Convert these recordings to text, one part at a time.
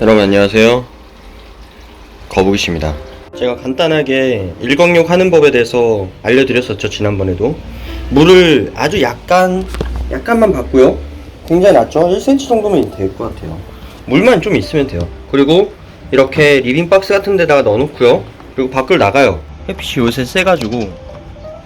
여러분 안녕하세요. 거북이씨입니다. 제가 간단하게 일광욕 하는 법에 대해서 알려드렸었죠 지난번에도. 물을 아주 약간 약간만 받고요. 굉장히 낮죠? 1cm 정도면 될 것 같아요. 물만 좀 있으면 돼요. 그리고 이렇게 리빙 박스 같은 데다가 넣어놓고요. 그리고 밖을 나가요. 햇빛이 요새 세가지고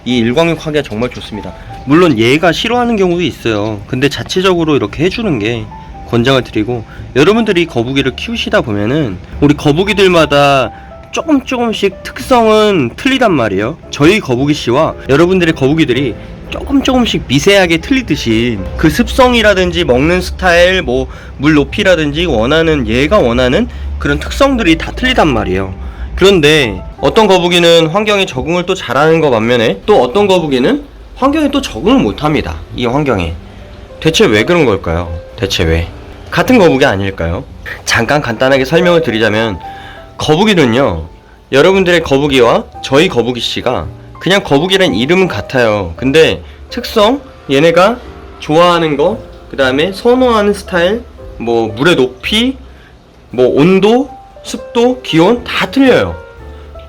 이 일광욕 하기가 정말 좋습니다 물론 얘가 싫어하는 경우도 있어요 근데 자체적으로 이렇게 해주는 게 권장을 드리고 여러분들이 거북이를 키우시다 보면은 우리 거북이들마다 조금 조금씩 특성은 틀리단 말이에요. 저희 거북이 씨와 여러분들의 거북이들이 조금 조금씩 미세하게 틀리듯이 그 습성이라든지 먹는 스타일, 뭐 물 높이라든지 원하는 얘가 원하는 그런 특성들이 다 틀리단 말이에요. 그런데 어떤 거북이는 환경에 적응을 또 잘하는 거 반면에 또 어떤 거북이는 환경에 또 적응을 못합니다. 이 환경에. 대체 왜 그런 걸까요? 대체 왜? 같은 거북이 아닐까요? 잠깐 간단하게 설명을 드리자면 거북이는요 여러분들의 거북이와 저희 거북이 씨가 그냥 거북이란 이름은 같아요 근데 특성 얘네가 좋아하는 거 그 다음에 선호하는 스타일 뭐 물의 높이 뭐 온도 습도 기온 다 틀려요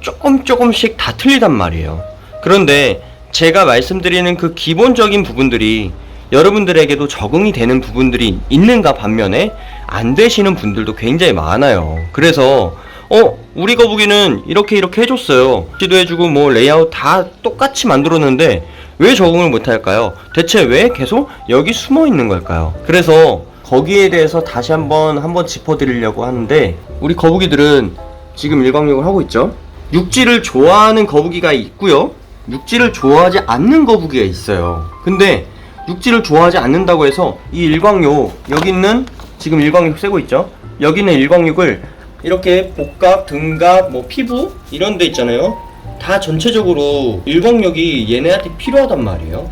조금 조금씩 다 틀리단 말이에요 그런데 제가 말씀드리는 그 기본적인 부분들이 여러분들에게도 적응이 되는 부분들이 있는가 반면에 안 되시는 분들도 굉장히 많아요. 그래서 어 우리 거북이는 이렇게 이렇게 해줬어요. 지도해주고 뭐 레이아웃 다 똑같이 만들었는데 왜 적응을 못할까요? 대체 왜 계속 여기 숨어 있는 걸까요? 그래서 거기에 대해서 다시 한번 한번 짚어드리려고 하는데 우리 거북이들은 지금 일광욕을 하고 있죠. 육지를 좋아하는 거북이가 있고요. 육지를 좋아하지 않는 거북이가 있어요. 근데 육지를 좋아하지 않는다고 해서 이 일광욕 여기 있는 지금 일광욕 쐬고 있죠? 여기 있는 일광욕을 이렇게 복각, 등각, 뭐 피부 이런 데 있잖아요. 다 전체적으로 일광욕이 얘네한테 필요하단 말이에요.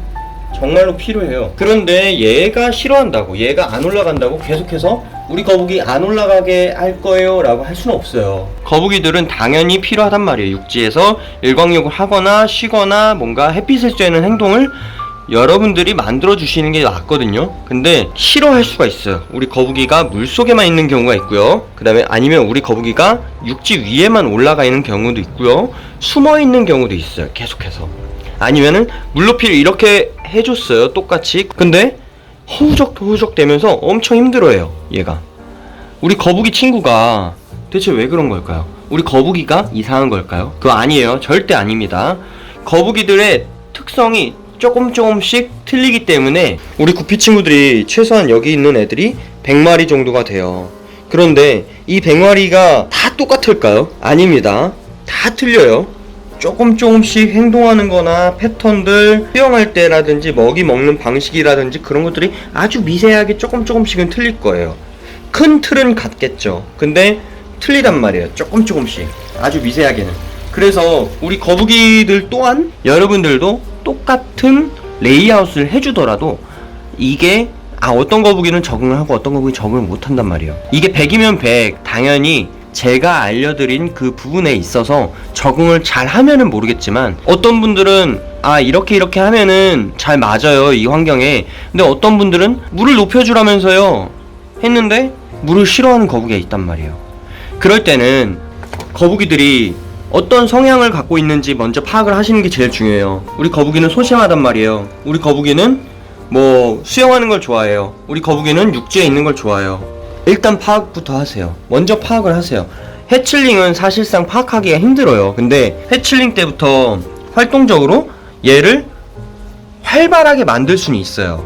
정말로 필요해요. 그런데 얘가 싫어한다고 얘가 안 올라간다고 계속해서 우리 거북이 안 올라가게 할 거예요 라고 할 수는 없어요 거북이들은 당연히 필요하단 말이에요 육지에서 일광욕을 하거나 쉬거나 뭔가 햇빛을 쬐는 행동을 여러분들이 만들어 주시는 게 맞거든요. 근데 싫어할 수가 있어요. 우리 거북이가 물 속에만 있는 경우가 있고요. 그 다음에 아니면 우리 거북이가 육지 위에만 올라가 있는 경우도 있고요. 숨어 있는 경우도 있어요. 계속해서. 아니면은 물높이를 이렇게 해줬어요. 똑같이. 근데 허우적 허우적 되면서 엄청 힘들어해요. 얘가. 우리 거북이 친구가 대체 왜 그런 걸까요? 우리 거북이가 이상한 걸까요? 그거 아니에요. 절대 아닙니다. 거북이들의 특성이 조금 조금씩 틀리기 때문에 우리 구피 친구들이 최소한 여기 있는 애들이 100마리 정도가 돼요. 그런데 이 100마리가 다 똑같을까요? 아닙니다. 다 틀려요. 조금 조금씩 행동하는 거나 패턴들, 수영할 때라든지 먹이 먹는 방식이라든지 그런 것들이 아주 미세하게 조금 조금씩은 틀릴 거예요. 큰 틀은 같겠죠. 근데 틀리단 말이에요. 조금 조금씩. 아주 미세하게는. 그래서 우리 거북이들 또한 여러분들도 똑같은 레이아웃을 해주더라도 이게 아 어떤 거북이는 적응을 하고 어떤 거북이 적응을 못 한단 말이에요. 이게 100이면 100 당연히 제가 알려드린 그 부분에 있어서 적응을 잘 하면은 모르겠지만 어떤 분들은 아 이렇게 이렇게 하면은 잘 맞아요 이 환경에 근데 어떤 분들은 물을 높여주라면서요 했는데 물을 싫어하는 거북이가 있단 말이에요 그럴 때는 거북이들이 어떤 성향을 갖고 있는지 먼저 파악을 하시는 게 제일 중요해요. 우리 거북이는 소심하단 말이에요. 우리 거북이는 뭐 수영하는 걸 좋아해요. 우리 거북이는 육지에 있는 걸 좋아해요. 일단 파악부터 하세요. 먼저 파악을 하세요. 해칠링은 사실상 파악하기가 힘들어요. 근데 해칠링 때부터 활동적으로 얘를 활발하게 만들 수는 있어요.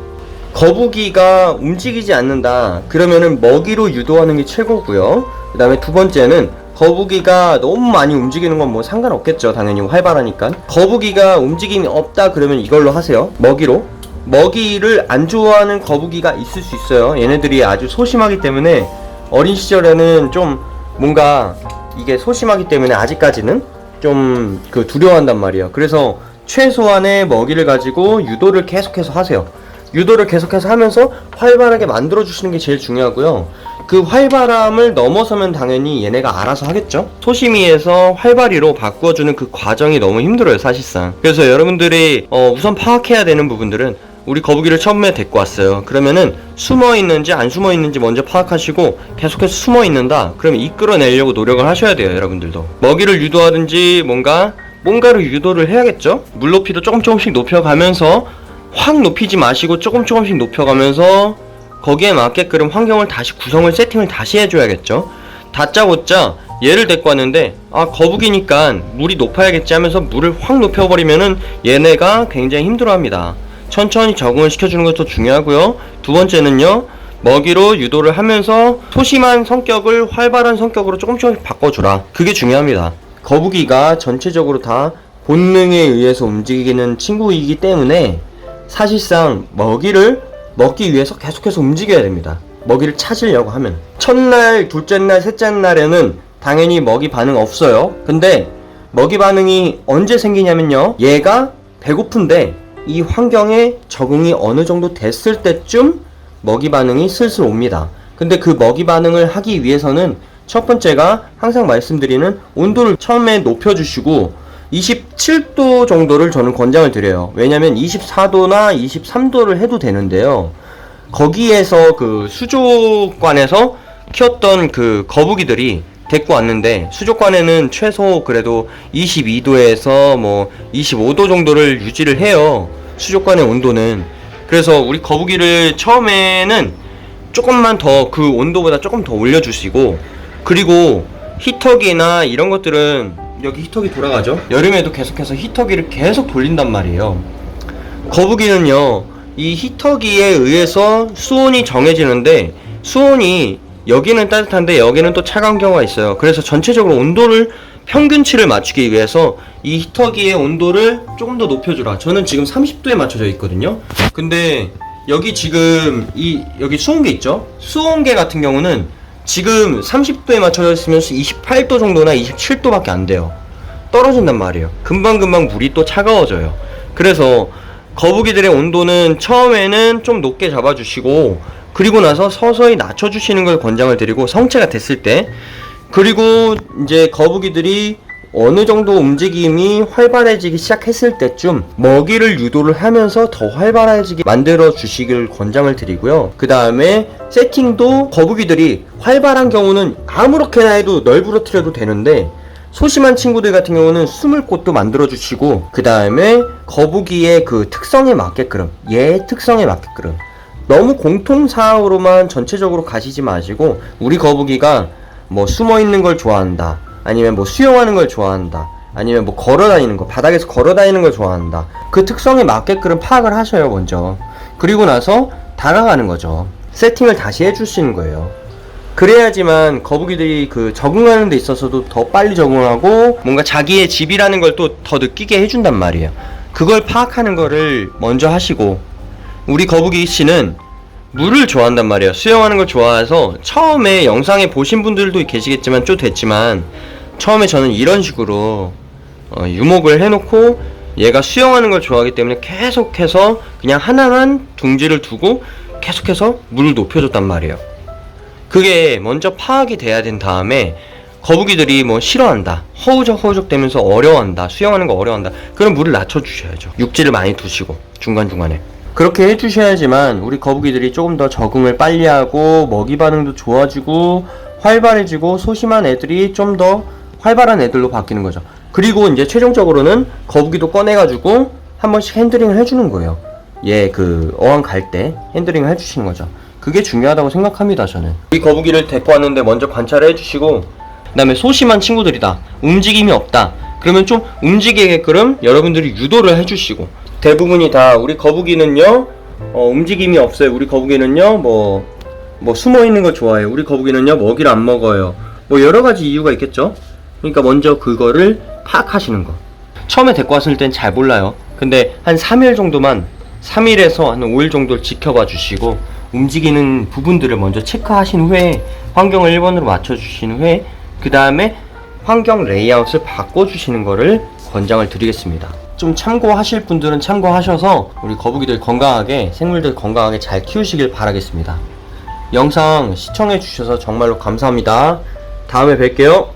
거북이가 움직이지 않는다. 그러면은 먹이로 유도하는 게 최고고요. 그 다음에 두 번째는 거북이가 너무 많이 움직이는 건 뭐 상관없겠죠. 당연히 활발하니까. 거북이가 움직임이 없다 그러면 이걸로 하세요. 먹이로. 먹이를 안 좋아하는 거북이가 있을 수 있어요. 얘네들이 아주 소심하기 때문에 어린 시절에는 좀 뭔가 이게 소심하기 때문에 아직까지는 좀 그 두려워한단 말이에요. 그래서 최소한의 먹이를 가지고 유도를 계속해서 하세요. 유도를 계속해서 하면서 활발하게 만들어 주시는 게 제일 중요하고요. 그 활발함을 넘어서면 당연히 얘네가 알아서 하겠죠. 소심이에서 활발이로 바꾸어 주는 그 과정이 너무 힘들어요, 사실상. 그래서 여러분들이 어, 우선 파악해야 되는 부분들은 우리 거북이를 처음에 데리고 왔어요. 그러면은 숨어 있는지 안 숨어 있는지 먼저 파악하시고 계속해서 숨어 있는다. 그러면 이끌어내려고 노력을 하셔야 돼요, 여러분들도. 먹이를 유도하든지 뭔가 뭔가를 유도를 해야겠죠. 물 높이도 조금 조금씩 높여가면서 확 높이지 마시고 조금 조금씩 높여가면서 거기에 맞게끔 환경을 다시 구성을 세팅을 다시 해줘야겠죠. 다짜고짜 얘를 데리고 왔는데 아 거북이니까 물이 높아야겠지 하면서 물을 확 높여버리면은 얘네가 굉장히 힘들어합니다. 천천히 적응을 시켜주는 것도 중요하고요. 두 번째는요. 먹이로 유도를 하면서 소심한 성격을 활발한 성격으로 조금 조금씩 바꿔주라. 그게 중요합니다. 거북이가 전체적으로 다 본능에 의해서 움직이는 친구이기 때문에 사실상 먹이를 먹기 위해서 계속해서 움직여야 됩니다. 먹이를 찾으려고 하면 첫날, 둘째 날, 셋째 날에는 당연히 먹이 반응 없어요. 근데 먹이 반응이 언제 생기냐면요. 얘가 배고픈데 이 환경에 적응이 어느 정도 됐을 때쯤 먹이 반응이 슬슬 옵니다. 근데 그 먹이 반응을 하기 위해서는 첫 번째가 항상 말씀드리는 온도를 처음에 높여주시고 27도 정도를 저는 권장을 드려요. 왜냐면 24도나 23도를 해도 되는데요. 거기에서 그 수족관에서 키웠던 그 거북이들이 데리고 왔는데 수족관에는 최소 그래도 22도에서 뭐 25도 정도를 유지를 해요. 수족관의 온도는. 그래서 우리 거북이를 처음에는 조금만 더 그 온도보다 조금 더 올려주시고 그리고 히터기나 이런 것들은 여기 히터기 돌아가죠. 여름에도 계속해서 히터기를 계속 돌린단 말이에요. 거북이는요, 이 히터기에 의해서 수온이 정해지는데, 수온이 여기는 따뜻한데 여기는 또 차가운 경우가 있어요. 그래서 전체적으로 온도를 평균치를 맞추기 위해서 이 히터기의 온도를 조금 더 높여주라. 저는 지금 30도에 맞춰져 있거든요. 근데 여기 지금 이 여기 수온계 있죠? 수온계 같은 경우는 지금 30도에 맞춰져 있으면 28도 정도나 27도밖에 안 돼요. 떨어진단 말이에요. 금방금방 물이 또 차가워져요. 그래서 거북이들의 온도는 처음에는 좀 높게 잡아주시고 그리고 나서 서서히 낮춰주시는 걸 권장을 드리고 성체가 됐을 때 그리고 이제 거북이들이 어느 정도 움직임이 활발해지기 시작했을 때쯤 먹이를 유도를 하면서 더 활발해지게 만들어 주시길 권장을 드리고요. 그 다음에 세팅도 거북이들이 활발한 경우는 아무렇게나 해도 널브러뜨려도 되는데 소심한 친구들 같은 경우는 숨을 곳도 만들어 주시고 그 다음에 거북이의 그 특성에 맞게끔 얘 특성에 맞게끔 너무 공통사항으로만 전체적으로 가시지 마시고 우리 거북이가 뭐 숨어 있는 걸 좋아한다 아니면 뭐 수영하는 걸 좋아한다 아니면 뭐 걸어 다니는 거 바닥에서 걸어 다니는 걸 좋아한다 그 특성에 맞게끔 파악을 하셔요 먼저. 그리고 나서 다가가는 거죠. 세팅을 다시 해주시는 거예요. 그래야지만 거북이들이 그 적응하는 데 있어서도 더 빨리 적응하고 뭔가 자기의 집이라는 걸 또 더 느끼게 해준단 말이에요. 그걸 파악하는 거를 먼저 하시고 우리 거북이 씨는 물을 좋아한단 말이에요. 수영하는 걸 좋아해서 처음에 영상에 보신 분들도 계시겠지만 좀 됐지만 처음에 저는 이런 식으로 어, 유목을 해놓고 얘가 수영하는 걸 좋아하기 때문에 계속해서 그냥 하나만 둥지를 두고 계속해서 물을 높여줬단 말이에요. 그게 먼저 파악이 돼야 된 다음에 거북이들이 뭐 싫어한다 허우적 허우적 되면서 어려워한다 수영하는 거 어려워한다 그럼 물을 낮춰주셔야죠 육지를 많이 두시고 중간 중간에 그렇게 해주셔야지만 우리 거북이들이 조금 더 적응을 빨리 하고 먹이 반응도 좋아지고 활발해지고 소심한 애들이 좀 더 활발한 애들로 바뀌는 거죠. 그리고 이제 최종적으로는 거북이도 꺼내가지고 한 번씩 핸들링을 해주는 거예요. 얘 그 어항 갈 때 핸들링을 해주시는 거죠. 그게 중요하다고 생각합니다 저는. 이 거북이를 왔는데 먼저 관찰을 해주시고 그 다음에 소심한 친구들이다 움직임이 없다. 그러면 좀 움직이게끔 여러분들이 유도를 해주시고 대부분이 다 우리 거북이는요 어, 움직임이 없어요. 우리 거북이는요 뭐, 뭐 숨어 있는 거 좋아해요. 우리 거북이는요 먹이를 안 먹어요. 뭐 여러 가지 이유가 있겠죠? 그러니까 먼저 그거를 파악하시는 거. 처음에 데리고 왔을 땐 잘 몰라요. 근데 한 3일 정도만 3일에서 한 5일 정도를 지켜봐 주시고 움직이는 부분들을 먼저 체크하신 후에 환경을 1번으로 맞춰 주신 후에 그 다음에 환경 레이아웃을 바꿔 주시는 거를 권장을 드리겠습니다. 좀 참고하실 분들은 참고하셔서 우리 거북이들 건강하게 생물들 건강하게 잘 키우시길 바라겠습니다. 영상 시청해 주셔서 정말로 감사합니다. 다음에 뵐게요.